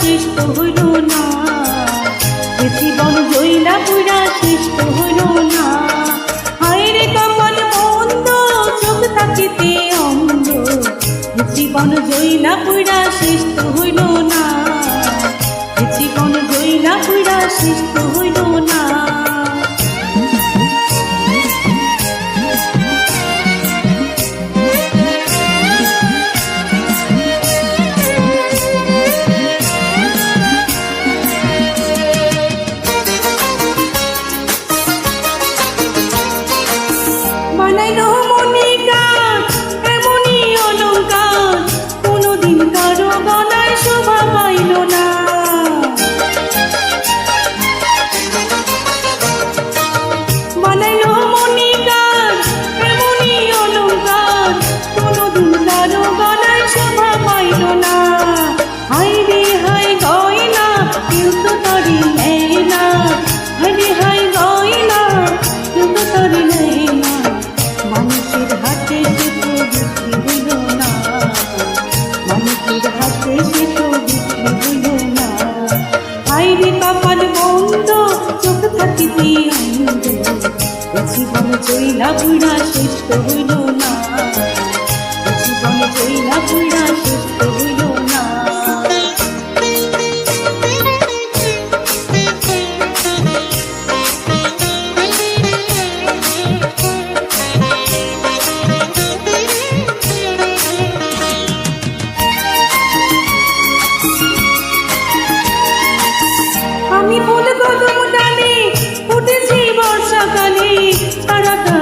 সৃষ্ট হইল না। জীবন জৈলা পুরা সৃষ্ট হইল না। হায়রে কমল মন্দ, চোখ থাকিতে অন্ধ। জীবন জৈলা পুরা সৃষ্ট হইল না। জীবন জৈলা পুরা সৃষ্ট হইল চইলা বুড়া তো হইল না। জীবন চইলা শেষ হইল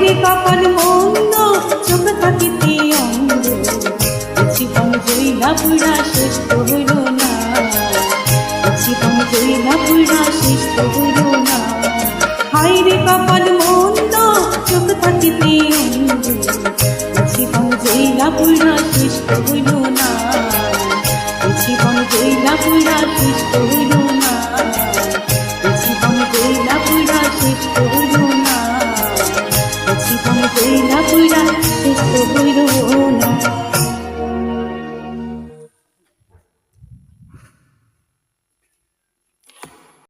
রে কপাল মন্দ, চোখ থাকিতে অন্ধ। জীবন জইলা পুরা শেষ হইল না। জীবন জইলা পুরা তো হইল না। হাই রে কপাল মন্দ, চোখ থাকিতে অন্ধ। জীবন জইলা পুরা তো হইল না। জীবন জইলা পুরা তো হইল না। জীবন জইলা পুরা শেষ